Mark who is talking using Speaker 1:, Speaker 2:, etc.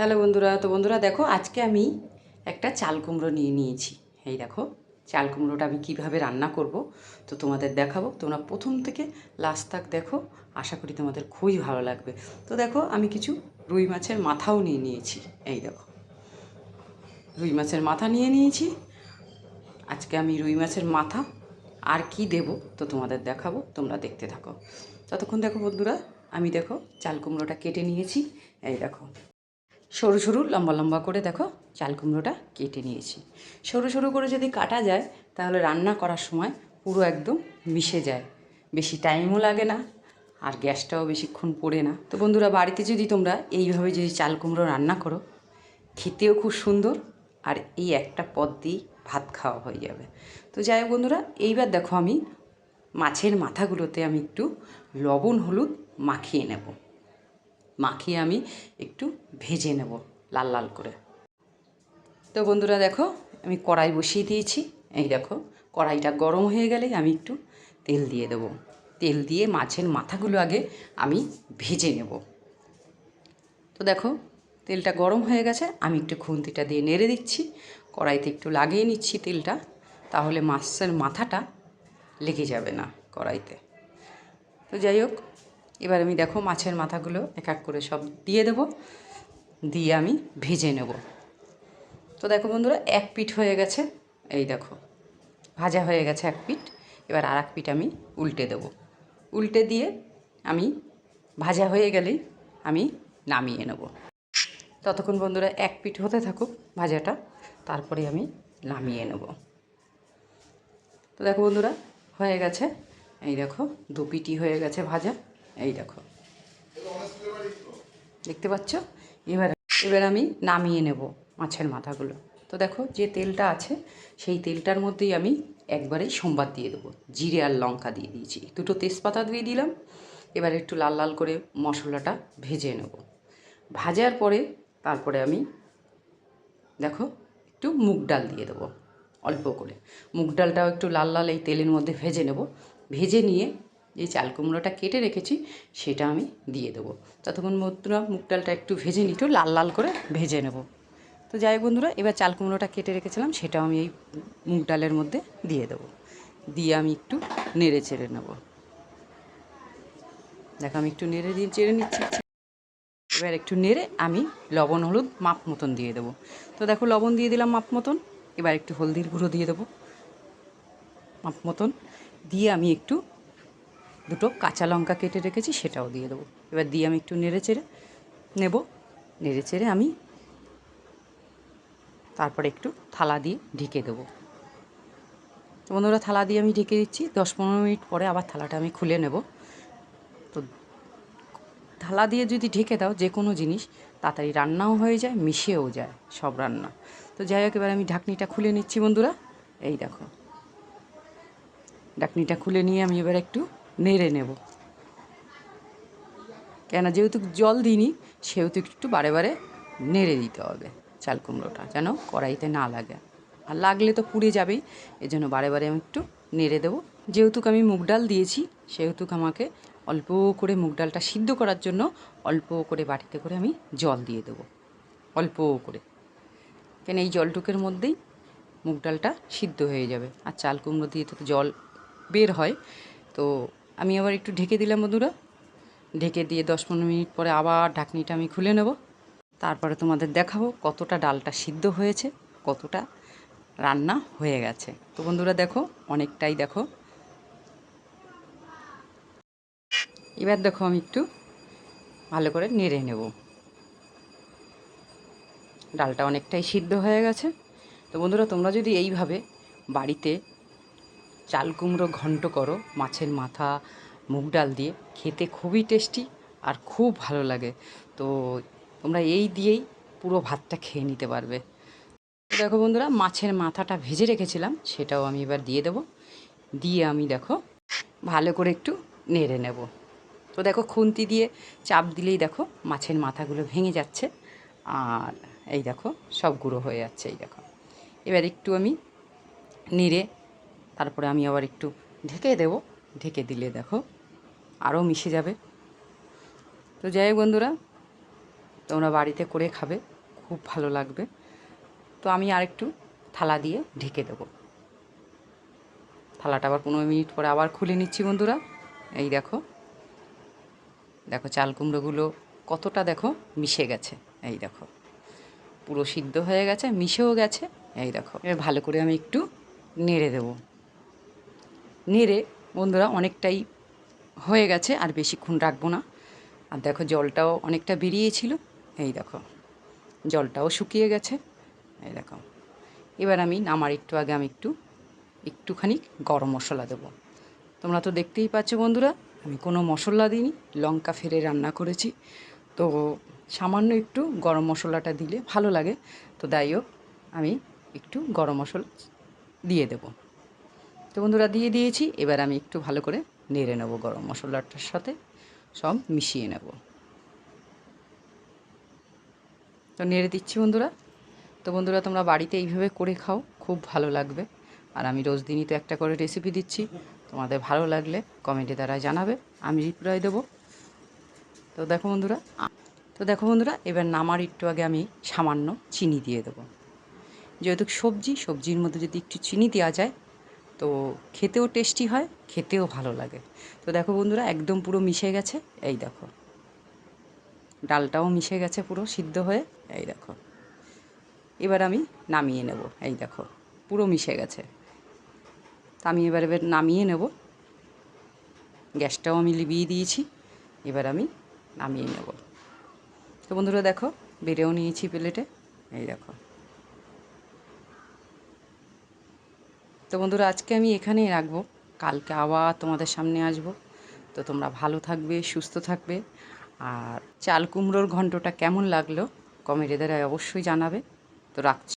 Speaker 1: Hello বন্ধুরা, তো বন্ধুরা দেখো, আজকে আমি একটা চাল কুমড়ো নিয়ে নিয়েছি। এই দেখো, চাল কুমড়োটা আমি কীভাবে রান্না করব, তো তোমাদের দেখাবো। তোমরা প্রথম থেকে লাস্ট তাক দেখো, আশা করি তোমাদের খুবই ভালো লাগবে। তো দেখো, আমি কিছু রুই মাছের মাথাও নিয়ে নিয়েছি। এই দেখো, রুই মাছের মাথা নিয়ে নিয়েছি। আজকে আমি রুই মাছের মাথা আর কি দেব, তো তোমাদের দেখাবো, তোমরা দেখতে থাকো। ততক্ষণ দেখো বন্ধুরা, আমি দেখো চাল কুমড়োটা কেটে নিয়েছি। এই দেখো সরু সরু লম্বা লম্বা করে দেখো চাল কুমড়োটা কেটে নিয়েছি। সরু সরু করে যদি কাটা যায়, তাহলে রান্না করার সময় পুরো একদম মিশে যায়। বেশি টাইমও লাগে না, আর গ্যাসটাও বেশিক্ষণ পড়ে না। তো বন্ধুরা, বাড়িতে যদি তোমরা এইভাবে যদি চাল কুমড়ো রান্না করো, খেতেও খুব সুন্দর, আর এই একটা পদ দিয়েই ভাত খাওয়া হয়ে যাবে। তো যাই বন্ধুরা, এইবার দেখো আমি মাছের মাথাগুলোতে আমি একটু লবণ, হলুদ মাখিয়ে নেব। মাখিয়ে আমি একটু ভেজে নেব লাল লাল করে। তো বন্ধুরা দেখো, আমি কড়াই বসিয়ে দিয়েছি। এই দেখো, কড়াইটা গরম হয়ে গেলে আমি একটু তেল দিয়ে দেবো। তেল দিয়ে মাছের মাথাগুলো আগে আমি ভেজে নেব। তো দেখো, তেলটা গরম হয়ে গেছে, আমি একটু খুন্তিটা দিয়ে নেড়ে দিচ্ছি। কড়াইতে একটু লাগিয়ে নিচ্ছি তেলটা, তাহলে মাছের মাথাটা লেগে যাবে না কড়াইতে। তো যাই হোক এবার আমি দেখো মাছের মাথাগুলো এক এক করে সব দিয়ে দেবো, দিয়ে আমি ভেজে নেব। তো দেখো বন্ধুরা, এক পিঠ হয়ে গেছে, এই দেখো, ভাজা হয়ে গেছে এক পিঠ। এবার আর এক পিঠ আমি উল্টে দেবো। উল্টে দিয়ে আমি ভাজা হয়ে গেলেই আমি নামিয়ে নেব। ততক্ষণ বন্ধুরা, এক পিঠ হতে থাকুক ভাজাটা, তারপরে আমি নামিয়ে নেব। তো দেখো বন্ধুরা, হয়ে গেছে, এই দেখো, দু পিটি হয়ে গেছে ভাজা। এই দেখো। দেখতে পাচ্ছ? এবার এবার আমি নামিয়ে নেব মাছের মাথাগুলো। তো দেখো যে তেলটা আছে সেই তেলটার মধ্যেই আমি একবারেই সোমবার দিয়ে দেবো। জিরে আর লঙ্কা দিয়ে দিয়েছি। দুটো তেজপাতা দিয়ে দিলাম। এবার একটু লাল লাল করে মশলাটা ভেজে নেব। ভাজার পরে তারপরে আমি দেখো একটু মুগ ডাল দিয়ে দেবো অল্প করে। মুগ ডালটাও একটু লাল লাল এই তেলের মধ্যে ভেজে নেব। ভেজে নিয়ে যে চাল কুমড়োটা কেটে রেখেছি, সেটা আমি দিয়ে দেবো। ততক্ষণ বন্ধুরা মুগ ডালটা একটু ভেজে নিই একটু লাল লাল করে ভেজে নেব। তো যাই বন্ধুরা, এবার চাল কুমড়োটা কেটে রেখেছিলাম, সেটাও আমি এই মুগ ডালের মধ্যে দিয়ে দেবো। দিয়ে আমি একটু নেড়ে চেড়ে নেব। দেখো আমি একটু নেড়ে দিয়ে চেড়ে নিচ্ছি। এবার একটু নেড়ে আমি লবণ, হলুদ, মাপ মতন দিয়ে দেবো। তো দেখো লবণ দিয়ে দিলাম মাপ মতন, এবার একটু হলদির গুঁড়ো দিয়ে দেবো। মাপ মতন দিয়ে আমি একটু দুটো কাঁচা লঙ্কা কেটে রেখেছি, সেটাও দিয়ে দেবো। এবার দিয়ে আমি একটু নেড়ে চেড়ে নেব। নেড়ে চেড়ে আমি তারপরে একটু থালা দিয়ে ঢেকে দেবো। তো বন্ধুরা, থালা দিয়ে আমি ঢেকে দিচ্ছি। দশ পনেরো মিনিট পরে আবার থালাটা আমি খুলে নেব। তো থালা দিয়ে যদি ঢেকে দাও যে কোনো জিনিস, তাড়াতাড়ি রান্নাও হয়ে যায়, মিশেও যায় সব রান্না। তো যাই হোক, এবার আমি ঢাকনিটা খুলে নিচ্ছি বন্ধুরা। এই দেখো। ঢাকনিটা খুলে নিয়ে আমি এবার একটু নেড়ে নেব। কেন, যেহেতু জল দিইনি, সেহেতু একটু বারে বারে নেড়ে দিতে হবে চাল কুমড়োটা, যেন কড়াইতে না লাগে। আর লাগলে তো পুড়ে যাবেই, এজন্য বারে বারে আমি একটু নেড়ে দেবো। যেহেতু আমি মুগ ডাল দিয়েছি, সেহেতু আমাকে অল্প করে মুগ ডালটা সিদ্ধ করার জন্য অল্প করে বাটিতে করে আমি জল দিয়ে দেবো। অল্প করে। কেন, এই জলটুকের মধ্যেই মুগ ডালটা সিদ্ধ হয়ে যাবে। আর চাল কুমড়ো দিয়ে তো জল বের হয়, তো আমি আবার একটু ঢেকে দিলাম, বন্ধুরা। ঢেকে দিয়ে দশ পনেরো মিনিট পরে আবার ঢাকনিটা আমি খুলে নেব। তারপরে তোমাদের দেখাবো কতটা ডালটা সিদ্ধ হয়েছে, কতটা রান্না হয়ে গেছে। তো বন্ধুরা, দেখো, অনেকটাই দেখো। এবার দেখো আমি একটু ভালো করে নেড়ে নেব। ডালটা অনেকটাই সিদ্ধ হয়ে গেছে। তো বন্ধুরা, তোমরা যদি এইভাবে বাড়িতে চাল কুমড়ো ঘন্ট করো, মাছের মাথা, মুগ ডাল দিয়ে। খেতে খুবই টেস্টি আর খুব ভালো লাগে। তো তোমরা এই দিয়েই পুরো ভাতটা খেয়ে নিতে পারবে। দেখো বন্ধুরা, মাছের মাথাটা ভেজে রেখেছিলাম, সেটাও আমি এবার দিয়ে দেবো। দিয়ে আমি দেখো, ভালো করে একটু নেড়ে নেব। তো দেখো, খুন্তি দিয়ে চাপ দিলেই দেখো, মাছের মাথাগুলো ভেঙে যাচ্ছে। আর এই দেখো, সব গুঁড়ো হয়ে যাচ্ছে, এই দেখো। এবার একটু আমি নেড়ে তারপরে আমি আবার একটু ঢেকে দেবো। ঢেকে দিলে দেখো আরও মিশে যাবে। তো যাই বন্ধুরা, তোমরা বাড়িতে করে খাবে, খুব ভালো লাগবে। তো আমি আরেকটু থালা দিয়ে ঢেকে দেবো। থালাটা আবার পনেরো মিনিট পরে আবার খুলে নিচ্ছি বন্ধুরা। এই দেখো দেখো চাল কুমড়োগুলো কতটা দেখো মিশে গেছে। এই দেখো, পুরো সিদ্ধ হয়ে গেছে, মিশেও গেছে। এই দেখো, এবার ভালো করে আমি একটু নেড়ে দেবো। নেড়ে বন্ধুরা অনেকটাই হয়ে গেছে, আর বেশিক্ষণ রাখব না। আর দেখো জলটাও অনেকটা বেরিয়েছিল। এই দেখো, জলটাও শুকিয়ে গেছে। এই দেখো, এবার আমি নামার একটু আগে আমি একটু, একটুখানি গরম মশলা দেবো। তোমরা তো দেখতেই পাচ্ছ বন্ধুরা, আমি কোনো মশলা দিইনি, লঙ্কা ফেরে রান্না করেছি। তো সামান্য একটু গরম মশলাটা দিলে ভালো লাগে। তো যাই হোক, আমি একটু গরম মশলা দিয়ে দেবো। তো বন্ধুরা, দিয়ে দিয়েছি। এবার আমি একটু ভালো করে নেড়ে নেব গরম মশলাটার সাথে। সব মিশিয়ে নেব। তো নেড়ে দিচ্ছি বন্ধুরা। তো বন্ধুরা, তোমরা বাড়িতে এইভাবে করে খাও, খুব ভালো লাগবে। আর আমি রোজ দিনই তো একটা করে রেসিপি দিচ্ছি। তোমাদের ভালো লাগলে কমেন্টে দ্বারা জানাবে, আমি রিপ্লাই দেবো। তো দেখো বন্ধুরা, তো দেখো বন্ধুরা, এবার নামার একটু আগে আমি সামান্য চিনি দিয়ে দেবো। যেহেতু সবজি, সবজির মধ্যে যদি একটু চিনি দেওয়া যায় তো খেতেও টেস্টি হয়, খেতেও ভালো লাগে। তো দেখো বন্ধুরা, একদম পুরো মিশে গেছে, এই দেখো। ডালটাও মিশে গেছে পুরো সিদ্ধ হয়ে, এই দেখো। এবার আমি নামিয়ে নেব, এই দেখো, পুরো মিশে গেছে। তা আমি এবার এবার নামিয়ে নেব। গ্যাসটাও আমি লিবিয়ে দিয়েছি, এবার আমি নামিয়ে নেব। তো বন্ধুরা দেখো, বেড়েও নিয়েছি প্লেটে, এই দেখো। তো বন্ধুরা, আজকে আমি এখানেই রাখব। কালকে আবার তোমাদের সামনে আসব। তো তোমরা ভালো থাকবে, সুস্থ থাকবে। আর চাল কুমড়োর ঘন্টটা কেমন লাগল, কমেন্টে দ্বারা অবশ্যই জানাবে। তো রাখছি।